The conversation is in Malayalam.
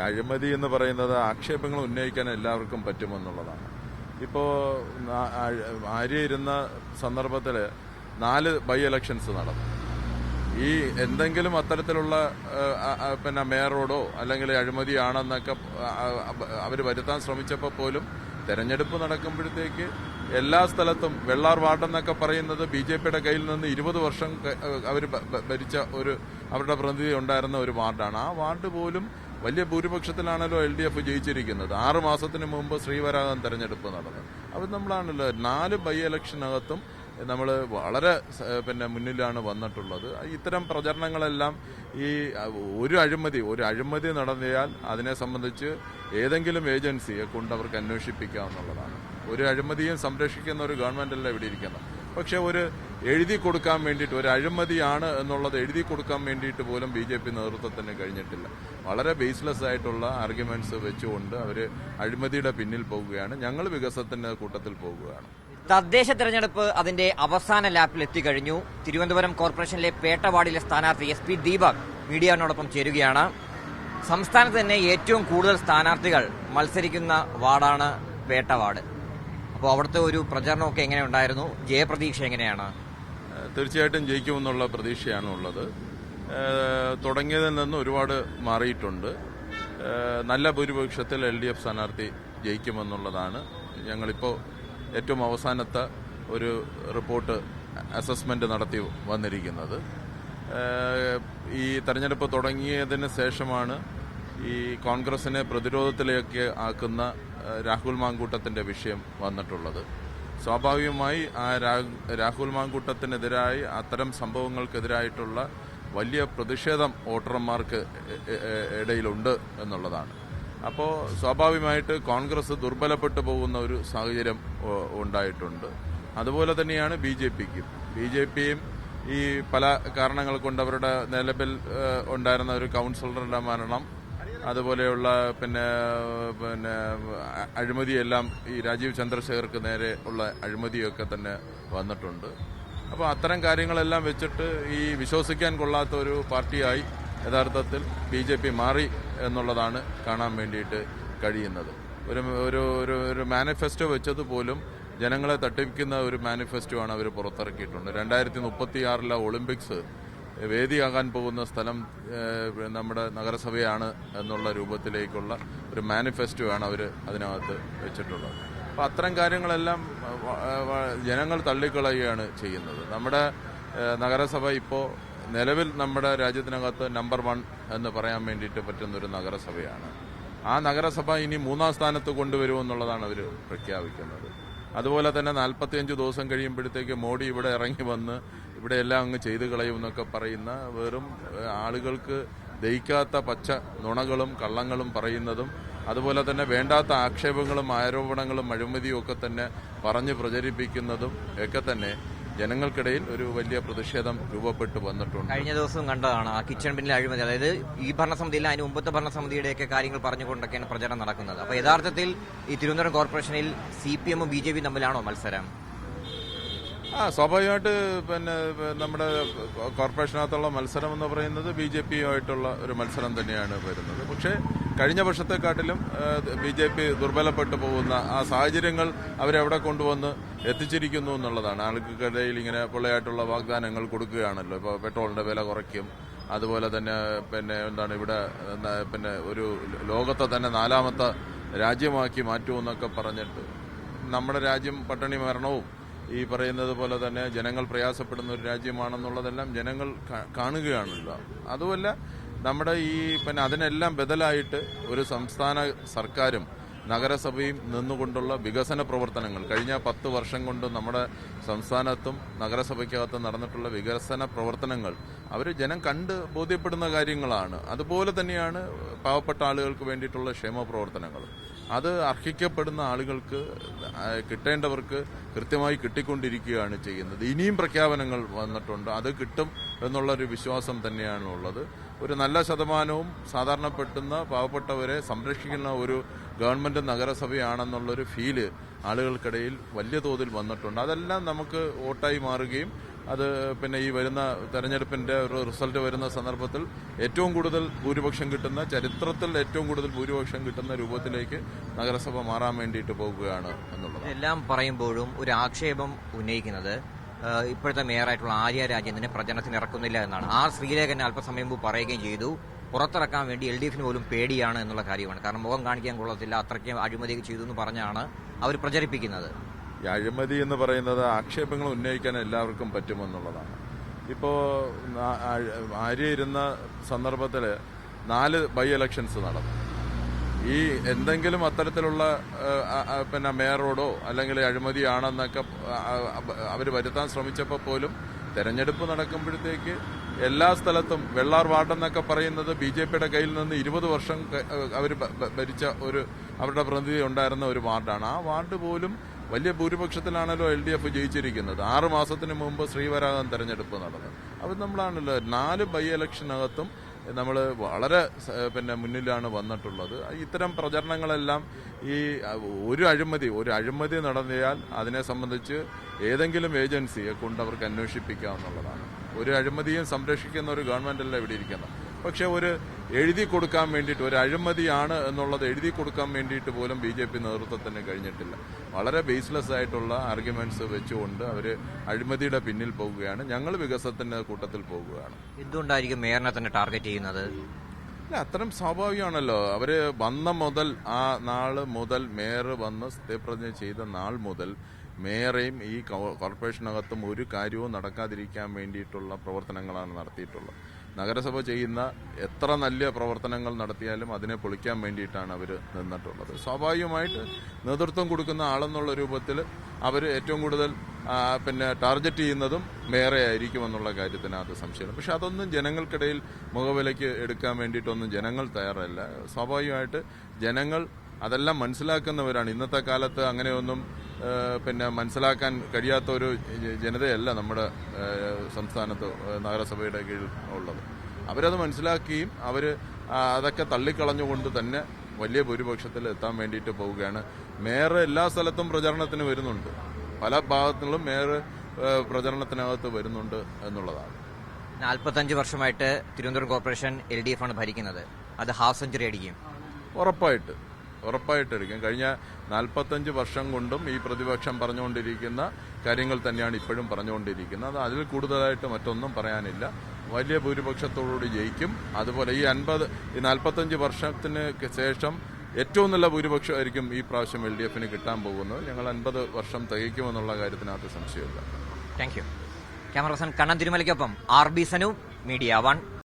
അഴിമതി എന്ന് പറയുന്നത് ആക്ഷേപങ്ങൾ ഉന്നയിക്കാൻ എല്ലാവർക്കും പറ്റുമെന്നുള്ളതാണ്. ഇപ്പോ നാ- ആര്യ ഇരുന്ന സന്ദർഭത്തിൽ നാല് ബൈ ഇലക്ഷൻസ് നടന്നു. ഈ എന്തെങ്കിലും അത്തരത്തിലുള്ള പിന്നെ മേയറോടോ അല്ലെങ്കിൽ അഴിമതിയാണെന്നൊക്കെ അവർ വരുത്താൻ ശ്രമിച്ചപ്പോൾ പോലും തെരഞ്ഞെടുപ്പ് നടക്കുമ്പോഴത്തേക്ക് എല്ലാ സ്ഥലത്തും വെള്ളാർ വാർഡെന്നൊക്കെ പറയുന്നത് ബി ജെ പിയുടെ കയ്യിൽ നിന്ന് ഇരുപത് വർഷം അവർ ഭരിച്ച ഒരു അവരുടെ പ്രതിനിധി ഉണ്ടായിരുന്ന ഒരു വാർഡാണ്. ആ വാർഡ് പോലും വലിയ ഭൂരിപക്ഷത്തിലാണല്ലോ എൽ ഡി എഫ് ജയിച്ചിരിക്കുന്നത്. ആറ് മാസത്തിന് മുമ്പ് ശ്രീവരാഗം തെരഞ്ഞെടുപ്പ് നടന്നു. അപ്പം നമ്മളാണല്ലോ നാല് ബൈ ഇലക്ഷനകത്തും നമ്മൾ വളരെ പിന്നെ മുന്നിലാണ് വന്നിട്ടുള്ളത്. ഇത്തരം പ്രചരണങ്ങളെല്ലാം ഈ ഒരു അഴിമതി ഒരു അഴിമതി നടന്നാൽ അതിനെ സംബന്ധിച്ച് ഏതെങ്കിലും ഏജൻസിയെ കൊണ്ട് അവർക്ക് അന്വേഷിപ്പിക്കാവുന്നതാണ്. ഒരു അഴിമതിയും സംരക്ഷിക്കുന്ന ഒരു ഗവൺമെന്റല്ല ഇവിടെ ഇരിക്കുന്നത്. പക്ഷെ ഒരു എഴുതി കൊടുക്കാൻ വേണ്ടിയിട്ട് ഒരു അഴിമതിയാണ് എന്നുള്ളത് എഴുതി കൊടുക്കാൻ വേണ്ടിയിട്ട് പോലും ബി ജെ പി നേതൃത്വത്തിന് കഴിഞ്ഞിട്ടില്ല. വളരെ ബേസ്ലെസ് ആയിട്ടുള്ള ആർഗ്യുമെന്റ്സ് വെച്ചുകൊണ്ട് അവർ അഴിമതിയുടെ പിന്നിൽ പോകുകയാണ് ഞങ്ങൾ വികസനത്തിന്റെ കൂട്ടത്തിൽ പോകുകയാണ് തദ്ദേശ തെരഞ്ഞെടുപ്പ് അതിന്റെ അവസാന ലാപ്പിൽ എത്തിക്കഴിഞ്ഞു. തിരുവനന്തപുരം കോർപ്പറേഷനിലെ പേട്ടവാടിയിലെ സ്ഥാനാർത്ഥി എസ് പി ദീപക് മീഡിയനോടൊപ്പം ചേരുകയാണ്. സംസ്ഥാനത്ത് തന്നെ ഏറ്റവും കൂടുതൽ സ്ഥാനാർത്ഥികൾ മത്സരിക്കുന്ന വാർഡാണ് പേട്ട വാർഡ് അപ്പോൾ അവിടുത്തെ ഒരു പ്രചരണമൊക്കെ എങ്ങനെ ഉണ്ടായിരുന്നു ജയപ്രതീക്ഷ എങ്ങനെയാണ്? തീർച്ചയായിട്ടും ജയിക്കുമെന്നുള്ള പ്രതീക്ഷയാണ് ഉള്ളത് തുടങ്ങിയതിൽ നിന്ന് ഒരുപാട് മാറിയിട്ടുണ്ട്. നല്ല ഭൂരിപക്ഷത്തിൽ എൽ ഡി എഫ് സ്ഥാനാർത്ഥി ജയിക്കുമെന്നുള്ളതാണ് ഞങ്ങളിപ്പോൾ ഏറ്റവും അവസാനത്തെ ഒരു റിപ്പോർട്ട് അസസ്മെന്റ് നടത്തി വന്നിരിക്കുന്നത്. ഈ തെരഞ്ഞെടുപ്പ് തുടങ്ങിയതിന് ശേഷമാണ് ഈ കോൺഗ്രസിനെ പ്രതിരോധത്തിലേക്ക് ആക്കുന്ന രാഹുൽ മാങ്കൂട്ടത്തിന്റെ വിഷയം വന്നിട്ടുള്ളത്. സ്വാഭാവികമായി ആ രാഹുൽ മാങ്കൂട്ടത്തിനെതിരായി അത്തരം സംഭവങ്ങൾക്കെതിരായിട്ടുള്ള വലിയ പ്രതിഷേധം വോട്ടർമാർക്ക് ഇടയിലുണ്ട് എന്നുള്ളതാണ്. അപ്പോൾ സ്വാഭാവികമായിട്ട് കോൺഗ്രസ് ദുർബലപ്പെട്ടു പോകുന്ന ഒരു സാഹചര്യം ഉണ്ടായിട്ടുണ്ട്. അതുപോലെ തന്നെയാണ് ബി ജെ പിക്കും. ബി ജെ പിയും ഈ പല കാരണങ്ങൾ കൊണ്ട് അവരുടെ നിലവിൽ ഉണ്ടായിരുന്ന ഒരു കൗൺസിലറുടെ മരണം അതുപോലെയുള്ള പിന്നെ പിന്നെ അഴിമതിയെല്ലാം ഈ രാജീവ് ചന്ദ്രശേഖർക്ക് നേരെ ഉള്ള അഴിമതിയൊക്കെ തന്നെ വന്നിട്ടുണ്ട്. അപ്പോൾ അത്തരം കാര്യങ്ങളെല്ലാം വെച്ചിട്ട് ഈ വിശ്വസിക്കാൻ കൊള്ളാത്ത ഒരു പാർട്ടിയായി യഥാർത്ഥത്തിൽ ബി ജെ പി മാറി എന്നുള്ളതാണ് കാണാൻ വേണ്ടിയിട്ട് കഴിയുന്നത്. ഒരു ഒരു ഒരു ഒരു മാനിഫെസ്റ്റോ വെച്ചത് പോലും ജനങ്ങളെ തട്ടിപ്പിക്കുന്ന ഒരു മാനിഫെസ്റ്റോ ആണ് അവർ പുറത്തിറക്കിയിട്ടുണ്ട്. രണ്ടായിരത്തി മുപ്പത്തിയാറിലെ ഒളിമ്പിക്സ് വേദിയാകാൻ പോകുന്ന സ്ഥലം നമ്മുടെ നഗരസഭയാണ് എന്നുള്ള രൂപത്തിലേക്കുള്ള ഒരു മാനിഫെസ്റ്റോ ആണ് അവർ അതിനകത്ത് വെച്ചിട്ടുള്ളത്. അപ്പോൾ അത്തരം കാര്യങ്ങളെല്ലാം ജനങ്ങൾ തള്ളിക്കളയുകയാണ് ചെയ്യുന്നത്. നമ്മുടെ നഗരസഭ ഇപ്പോൾ നിലവിൽ നമ്മുടെ രാജ്യത്തിനകത്ത് നമ്പർ വൺ എന്ന് പറയാൻ വേണ്ടിയിട്ട് പറ്റുന്ന ഒരു നഗരസഭയാണ്. ആ നഗരസഭ ഇനി മൂന്നാം സ്ഥാനത്ത് കൊണ്ടുവരുമെന്നുള്ളതാണ് അവർ പ്രഖ്യാപിക്കുന്നത്. അതുപോലെ തന്നെ നാൽപ്പത്തിയഞ്ച് ദിവസം കഴിയുമ്പോഴത്തേക്ക് മോഡി ഇവിടെ ഇറങ്ങി വന്ന് ഇവിടെ എല്ലാം അങ്ങ് ചെയ്തു കളയും എന്നൊക്കെ പറയുന്ന വെറും ആളുകൾക്ക് ദഹിക്കാത്ത പച്ച നുണകളും കള്ളങ്ങളും പറയുന്നതും അതുപോലെ തന്നെ വേണ്ടാത്ത ആക്ഷേപങ്ങളും ആരോപണങ്ങളും അഴിമതിയും ഒക്കെ തന്നെ പറഞ്ഞ് പ്രചരിപ്പിക്കുന്നതും ഒക്കെ തന്നെ ജനങ്ങൾക്കിടയിൽ ഒരു വലിയ പ്രതിഷേധം രൂപപ്പെട്ടു വന്നിട്ടുണ്ട്. കഴിഞ്ഞ ദിവസം കണ്ടതാണ് ആ കിച്ചൺ ബിന്നിലെ അഴിമതി. അതായത് ഈ ഭരണസമിതിയിൽ അതിന് മുമ്പത്തെ ഭരണസമിതിയുടെയൊക്കെ കാര്യങ്ങൾ പറഞ്ഞുകൊണ്ടൊക്കെയാണ് പ്രചരണം നടക്കുന്നത്. അപ്പോൾ യഥാർത്ഥത്തിൽ ഈ തിരുവനന്തപുരം കോർപ്പറേഷനിൽ സി പി എമ്മും ബി ജെ പി തമ്മിലാണോ മത്സരം? ആ സ്വാഭാവികമായിട്ട് പിന്നെ നമ്മുടെ കോർപ്പറേഷനകത്തുള്ള മത്സരം എന്ന് പറയുന്നത് ബി ജെ പിയുമായിട്ടുള്ള ഒരു മത്സരം തന്നെയാണ് വരുന്നത്. പക്ഷേ കഴിഞ്ഞ വർഷത്തെക്കാട്ടിലും ബി ജെ പി ദുർബലപ്പെട്ടു പോകുന്ന ആ സാഹചര്യങ്ങൾ അവരെവിടെ കൊണ്ടുവന്ന് എത്തിച്ചിരിക്കുന്നു എന്നുള്ളതാണ്. ആൾക്കിടയിൽ ഇങ്ങനെ പൊള്ളയായിട്ടുള്ള വാഗ്ദാനങ്ങൾ കൊടുക്കുകയാണല്ലോ. ഇപ്പോൾ പെട്രോളിന്റെ വില കുറയ്ക്കും. അതുപോലെ തന്നെ പിന്നെ എന്താണ് ഇവിടെ പിന്നെ ഒരു ലോകത്തെ തന്നെ നാലാമത്തെ രാജ്യമാക്കി മാറ്റുമെന്നൊക്കെ പറഞ്ഞിട്ട് നമ്മുടെ രാജ്യം പട്ടിണി മരണവും ഈ പറയുന്നത് പോലെ തന്നെ ജനങ്ങൾ പ്രയാസപ്പെടുന്ന ഒരു രാജ്യമാണെന്നുള്ളതെല്ലാം ജനങ്ങൾ കാണുകയാണല്ലോ. അതുമല്ല നമ്മുടെ ഈ പിന്നെ അതിനെല്ലാം ബദലായിട്ട് ഒരു സംസ്ഥാന സർക്കാരും നഗരസഭയും നിന്നുകൊണ്ടുള്ള വികസന പ്രവർത്തനങ്ങൾ കഴിഞ്ഞ പത്ത് വർഷം കൊണ്ട് നമ്മുടെ സംസ്ഥാനത്തും നഗരസഭയ്ക്കകത്തും നടന്നിട്ടുള്ള വികസന പ്രവർത്തനങ്ങൾ അവർ ജനം കണ്ട് ബോധ്യപ്പെടുന്ന കാര്യങ്ങളാണ്. അതുപോലെ തന്നെയാണ് പാവപ്പെട്ട ആളുകൾക്ക് വേണ്ടിയിട്ടുള്ള ക്ഷേമ അത് അർഹിക്കപ്പെടുന്ന ആളുകൾക്ക് കിട്ടേണ്ടവർക്ക് കൃത്യമായി കിട്ടിക്കൊണ്ടിരിക്കുകയാണ് ചെയ്യുന്നത്. ഇനിയും പ്രഖ്യാപനങ്ങൾ വന്നിട്ടുണ്ട്. അത് കിട്ടും എന്നുള്ളൊരു വിശ്വാസം തന്നെയാണ് ഉള്ളത്. ഒരു നല്ല ശതമാനവും സാധാരണപ്പെട്ടുന്ന പാവപ്പെട്ടവരെ സംരക്ഷിക്കുന്ന ഒരു ഗവൺമെന്റ് നഗരസഭയാണെന്നുള്ളൊരു ഫീൽ ആളുകൾക്കിടയിൽ വലിയ തോതിൽ വന്നിട്ടുണ്ട്. അതെല്ലാം നമുക്ക് വോട്ടായി മാറുകയും അത് പിന്നെ ഈ വരുന്ന തെരഞ്ഞെടുപ്പിന്റെ ഒരു റിസൾട്ട് വരുന്ന സന്ദർഭത്തിൽ ഏറ്റവും കൂടുതൽ ഭൂരിപക്ഷം കിട്ടുന്ന ചരിത്രത്തിൽ ഏറ്റവും കൂടുതൽ ഭൂരിപക്ഷം കിട്ടുന്ന രൂപത്തിലേക്ക് നഗരസഭ മാറാൻ വേണ്ടിയിട്ട് പോകുകയാണ് എന്നുള്ളത്. എല്ലാം പറയുമ്പോഴും ഒരു ആക്ഷേപം ഉന്നയിക്കുന്നത് ഇപ്പോഴത്തെ മേയറായിട്ടുള്ള ആര്യ രാജേന്ദ്രനെ പ്രചരണത്തിന് ഇറക്കുന്നില്ല എന്നാണ്. ആർ ശ്രീലേഖൻ അല്പസമയം മുമ്പ് പറയുകയും ചെയ്തു പുറത്തിറക്കാൻ വേണ്ടി എൽ ഡി എഫിന് പോലും പേടിയാണ് എന്നുള്ള കാര്യമാണ്. കാരണം മുഖം കാണിക്കാൻ കൊള്ളത്തില്ല അത്രയ്ക്ക് അഴിമതി ചെയ്തു എന്ന് പറഞ്ഞാണ് അവർ പ്രചരിപ്പിക്കുന്നത്. ഈ അഴിമതി എന്ന് പറയുന്നത് ആക്ഷേപങ്ങൾ ഉന്നയിക്കാൻ എല്ലാവർക്കും പറ്റുമെന്നുള്ളതാണ്. ഇപ്പോ നാ- ആര്യ ഇരുന്ന സന്ദർഭത്തിൽ നാല് ബൈ ഇലക്ഷൻസ് നടന്നു. ഈ എന്തെങ്കിലും അത്തരത്തിലുള്ള പിന്നെ മേയറോടോ അല്ലെങ്കിൽ അഴിമതിയാണെന്നൊക്കെ അവർ വരുത്താൻ ശ്രമിച്ചപ്പോൾ പോലും തെരഞ്ഞെടുപ്പ് നടക്കുമ്പോഴത്തേക്ക് എല്ലാ സ്ഥലത്തും വെള്ളാർ വാർഡെന്നൊക്കെ പറയുന്നത് ബി ജെ പിയുടെ കയ്യിൽ നിന്ന് ഇരുപത് വർഷം അവർ ഭരിച്ച ഒരു അവരുടെ പ്രതിനിധി ഉണ്ടായിരുന്ന ഒരു വാർഡാണ്. ആ വാർഡ് പോലും വലിയ ഭൂരിപക്ഷത്തിലാണല്ലോ എൽ ഡി എഫ് ജയിച്ചിരിക്കുന്നത്. ആറ് മാസത്തിന് മുമ്പ് ശ്രീവരാഗം തെരഞ്ഞെടുപ്പ് നടന്നത്. അപ്പം നമ്മളാണല്ലോ നാല് ബൈ ഇലക്ഷനകത്തും നമ്മൾ വളരെ പിന്നെ മുന്നിലാണ് വന്നിട്ടുള്ളത്. ഇത്തരം പ്രചരണങ്ങളെല്ലാം ഈ ഒരു അഴിമതി ഒരു അഴിമതി നടന്നാൽ അതിനെ സംബന്ധിച്ച് ഏതെങ്കിലും ഏജൻസിയെ കൊണ്ട് അവർക്ക് അന്വേഷിപ്പിക്കാവുന്നതാണ്. ഒരു അഴിമതിയും സംരക്ഷിക്കുന്ന ഒരു ഗവൺമെന്റ് അല്ല ഇവിടെ ഇരിക്കുന്നത്. പക്ഷെ ഒരു എഴുതി കൊടുക്കാൻ വേണ്ടിയിട്ട് ഒരു അഴിമതിയാണ് എന്നുള്ളത് എഴുതി കൊടുക്കാൻ വേണ്ടിയിട്ട് പോലും ബി ജെ പി നേതൃത്വത്തിന് കഴിഞ്ഞിട്ടില്ല. വളരെ ബേസ്ലെസ് ആയിട്ടുള്ള ആർഗ്യുമെന്റ്സ് വെച്ചുകൊണ്ട് അവർ അഴിമതിയുടെ പിന്നിൽ പോകുകയാണ് ഞങ്ങൾ വികസനത്തിന്റെ കൂട്ടത്തിൽ പോകുകയാണ് എന്തുകൊണ്ടായിരിക്കും മേയറിനെ തന്നെ ടാർഗറ്റ് ചെയ്യുന്നത്? അല്ല അത്തരം സ്വാഭാവികമാണല്ലോ. അവർ വന്ന മുതൽ ആ നാൾ മുതൽ മേയർ വന്ന് സത്യപ്രതിജ്ഞ ചെയ്ത നാൾ മുതൽ മേയറേയും ഈ കോർപ്പറേഷനകത്തും ഒരു കാര്യവും നടക്കാതിരിക്കാൻ വേണ്ടിയിട്ടുള്ള പ്രവർത്തനങ്ങളാണ് നടത്തിയിട്ടുള്ളത്. നഗരസഭ ചെയ്യുന്ന എത്ര നല്ല പ്രവർത്തനങ്ങൾ നടത്തിയാലും അതിനെ പൊളിക്കാൻ വേണ്ടിയിട്ടാണ് അവർ നിന്നിട്ടുള്ളത്. സ്വാഭാവികമായിട്ട് നേതൃത്വം കൊടുക്കുന്ന ആളെന്നുള്ള രൂപത്തിൽ അവർ ഏറ്റവും കൂടുതൽ പിന്നെ ടാർഗറ്റ് ചെയ്യുന്നതും മേയറെ ആയിരിക്കുമെന്നുള്ള കാര്യത്തിനകത്ത് സംശയമില്ല. പക്ഷെ അതൊന്നും ജനങ്ങൾക്കിടയിൽ മുഖവിലയ്ക്ക് എടുക്കാൻ വേണ്ടിയിട്ടൊന്നും ജനങ്ങൾ തയ്യാറല്ല. സ്വാഭാവികമായിട്ട് ജനങ്ങൾ അതെല്ലാം മനസ്സിലാക്കുന്നവരാണ്. ഇന്നത്തെ കാലത്ത് അങ്ങനെയൊന്നും പിന്നെ മനസ്സിലാക്കാൻ കഴിയാത്ത ഒരു ജനതയല്ല നമ്മുടെ സംസ്ഥാനത്ത് നഗരസഭയുടെ കീഴിൽ ഉള്ളത്. അവരത് മനസ്സിലാക്കുകയും അവർ അതൊക്കെ തള്ളിക്കളഞ്ഞുകൊണ്ട് തന്നെ വലിയ ഭൂരിപക്ഷത്തിൽ എത്താൻ വേണ്ടിയിട്ട് പോവുകയാണ്. മേയർ എല്ലാ സ്ഥലത്തും പ്രചരണത്തിന് വരുന്നുണ്ട്. പല ഭാഗത്തുനിന്നും മേയർ പ്രചരണത്തിനകത്ത് വരുന്നുണ്ട് എന്നുള്ളതാണ്. നാൽപ്പത്തഞ്ച് വർഷമായിട്ട് Thiruvananthapuram corporation L D F ആണ് ഭരിക്കുന്നത്. അത് ഹാഫ് സെഞ്ചുറി അടിക്കും. ഉറപ്പായിട്ട്. ഉറപ്പായിട്ടിരിക്കും. കഴിഞ്ഞ നാൽപ്പത്തഞ്ച് വർഷം കൊണ്ടും ഈ പ്രതിപക്ഷം പറഞ്ഞുകൊണ്ടിരിക്കുന്ന കാര്യങ്ങൾ തന്നെയാണ് ഇപ്പോഴും പറഞ്ഞുകൊണ്ടിരിക്കുന്നത്. അതിൽ കൂടുതലായിട്ട് മറ്റൊന്നും പറയാനില്ല. വലിയ ഭൂരിപക്ഷത്തോടുകൂടി ജയിക്കും. അതുപോലെ ഈ അൻപത് ഈ നാൽപ്പത്തഞ്ച് വർഷത്തിന് ശേഷം ഏറ്റവും നല്ല ഭൂരിപക്ഷമായിരിക്കും ഈ പ്രാവശ്യം എൽ ഡി എഫിന് കിട്ടാൻ പോകുന്നത്. ഞങ്ങൾ അൻപത് വർഷം തികയ്ക്കുമെന്നുള്ള കാര്യത്തിനകത്ത് സംശയമില്ല. Thank you camera person Kannan തിരുമലയ്ക്കൊപ്പം R B Sanu media one.